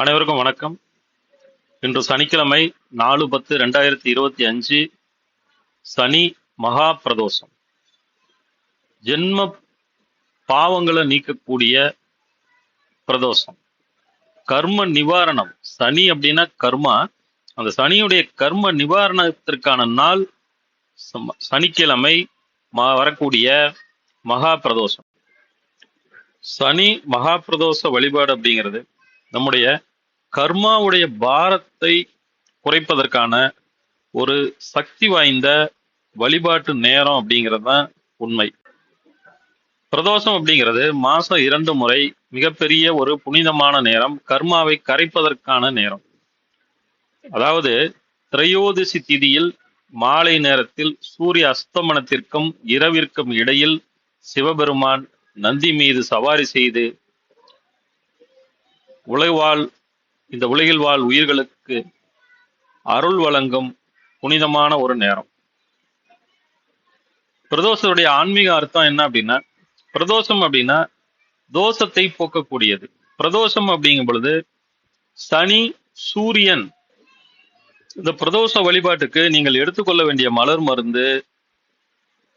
அனைவருக்கும் வணக்கம். இன்று சனிக்கிழமை நாலு பத்து ரெண்டாயிரத்தி இருபத்தி அஞ்சு சனி மகா பிரதோஷம் ஜென்ம பாவங்களை நீக்கக்கூடிய பிரதோஷம். கர்ம நிவாரணம். சனி அப்படின்னா கர்மா. அந்த சனியுடைய கர்ம நிவாரணத்திற்கான நாள் சனிக்கிழமை வரக்கூடிய மகா பிரதோஷம் சனி மகா பிரதோஷ வழிபாடு அப்படிங்கிறது நம்முடைய கர்மாவுடைய பாரத்தை குறைப்பதற்கான ஒரு சக்தி வாய்ந்த வழிபாட்டு நேரம் அப்படிங்கிறது தான் உண்மை. பிரதோஷம் அப்படிங்கிறது மாசம் இரண்டு முறை மிகப்பெரிய ஒரு புனிதமான நேரம் கர்மாவை கரைப்பதற்கான நேரம். அதாவது திரையோதிசி திதியில் மாலை நேரத்தில் சூரிய அஸ்தமனத்திற்கும் இரவிற்கும் இடையில் சிவபெருமான் நந்தி மீது சவாரி செய்து உழைவாழ் இந்த உலகில் வாழ் உயிர்களுக்கு அருள் வழங்கும் புனிதமான ஒரு நேரம். பிரதோஷத்துடைய ஆன்மீக அர்த்தம் என்ன அப்படின்னா பிரதோஷம் அப்படின்னா தோஷத்தை போக்கக்கூடியது. பிரதோஷம் அப்படிங்கும் பொழுது சனி சூரியன் இந்த பிரதோஷ வழிபாட்டுக்கு நீங்கள் எடுத்துக்கொள்ள வேண்டிய மலர் மருந்து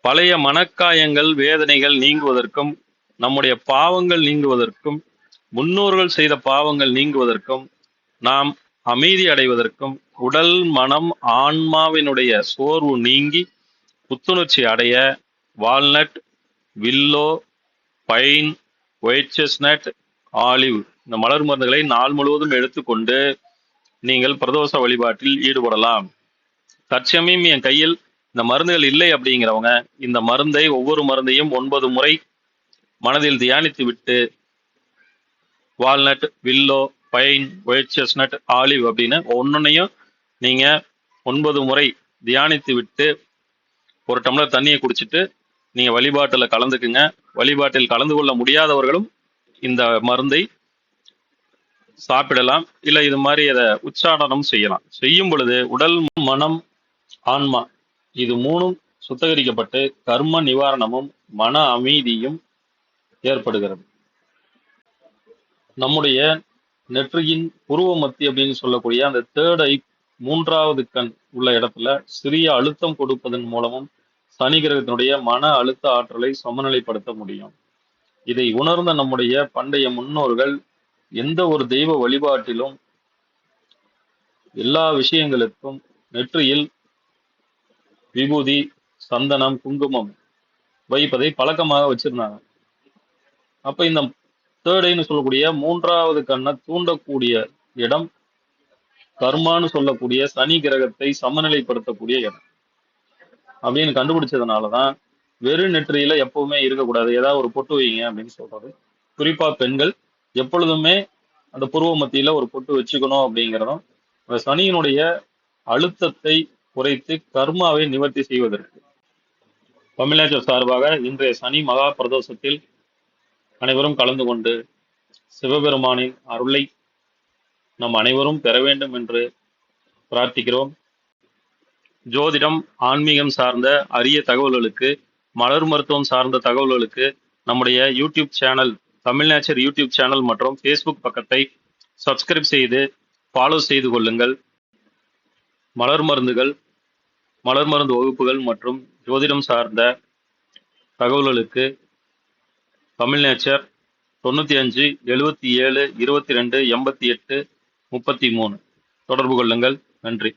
பழைய மனக்காயங்கள் வேதனைகள் நீங்குவதற்கும் நம்முடைய பாவங்கள் நீங்குவதற்கும் முன்னோர்கள் செய்த பாவங்கள் நீங்குவதற்கும் நாம் அமைதி அடைவதற்கும் உடல் மனம் ஆன்மாவினுடைய சோர்வு நீங்கி புத்துணர்ச்சி அடைய walnut willow pine white chestnut olive இந்த மலர் மருந்துகளை நாள் முழுவதும் எடுத்துக்கொண்டு நீங்கள் பிரதோஷ வழிபாட்டில் ஈடுபடலாம். தற்சமயம் என் கையில் இந்த மருந்துகள் இல்லை அப்படிங்கிறவங்க இந்த மருந்தை ஒவ்வொரு மருந்தையும் ஒன்பது முறை மனதில் தியானித்து விட்டு walnut willow pine white chestnut olive அப்படின்னு ஒன்னொன்னையும் நீங்க ஒன்பது முறை தியானித்து விட்டு ஒரு டம்ளர் தண்ணியை குடிச்சிட்டு நீங்க வழிபாட்டில் கலந்துக்குங்க. வழிபாட்டில் கலந்து கொள்ள முடியாதவர்களும் இந்த மருந்தை சாப்பிடலாம். இல்லை இது மாதிரி அதை உச்சாடனம் செய்யலாம். செய்யும் பொழுது உடல் மனம் ஆன்மா இது மூணும் சுத்தகரிக்கப்பட்டு கர்ம நிவாரணமும் மன அமைதியும் ஏற்படுகிறது. நம்முடைய நெற்றியின் புருவ மத்தி அப்படின்னு சொல்லக்கூடிய அந்த தேர்ட் ஐ மூன்றாவது கண் உள்ள இடத்துல சிறிய அழுத்தம் கொடுப்பதன் மூலமும் சனி கிரகத்தினுடைய மன அழுத்த ஆற்றலை சமநிலைப்படுத்த முடியும். இதை உணர்ந்த நம்முடைய பண்டைய முன்னோர்கள் எந்த ஒரு தெய்வ வழிபாட்டிலும் எல்லா விஷயங்களுக்கும் நெற்றியில் விபூதி சந்தனம் குங்குமம் வைப்பதை பழக்கமாக வச்சிருந்தாங்க. அப்ப இந்த தேர்டைன்னு சொல்லக்கூடிய மூன்றாவது கண்ணை தூண்டக்கூடிய இடம் கர்மான்னு சொல்லக்கூடிய சனி கிரகத்தை சமநிலைப்படுத்தக்கூடிய இடம். அப்படின்னு கண்டுபிடிச்சதுனாலதான் வெறும் நெற்றியில எப்பவுமே இருக்கக்கூடாது. ஏதாவது ஒரு பொட்டு வைங்க அப்படின்னு சொல்றது. குறிப்பா பெண்கள் எப்பொழுதுமே அந்த புருவ மத்தியில ஒரு பொட்டு வச்சுக்கணும் அப்படிங்கிறதும் அந்த சனியினுடைய அழுத்தத்தை குறைத்து கர்மாவை நிவர்த்தி செய்வதற்கு. தமிழ்நாட்டு சார்பாக இன்றைய சனி மகா பிரதோஷத்தில் அனைவரும் கலந்து கொண்டு சிவபெருமானின் அருளை நம் அனைவரும் பெற வேண்டும் என்று பிரார்த்திக்கிறோம். ஜோதிடம் ஆன்மீகம் சார்ந்த அரிய தகவல்களுக்கு மலர் மருத்துவம் சார்ந்த தகவல்களுக்கு நம்முடைய YouTube channel Tamil nature YouTube channel மற்றும் ஃபேஸ்புக் பக்கத்தை சப்ஸ்கிரைப் செய்து ஃபாலோ செய்து கொள்ளுங்கள். மலர் மருந்துகள் மலர் மருந்து வகுப்புகள் மற்றும் ஜோதிடம் சார்ந்த தகவல்களுக்கு தமிழ் நேச்சர் தொண்ணூற்றி அஞ்சு எழுபத்தி ஏழு இருபத்தி ரெண்டு எண்பத்தி எட்டு முப்பத்தி மூணு. தொடர்பு கொள்ளுங்கள். நன்றி.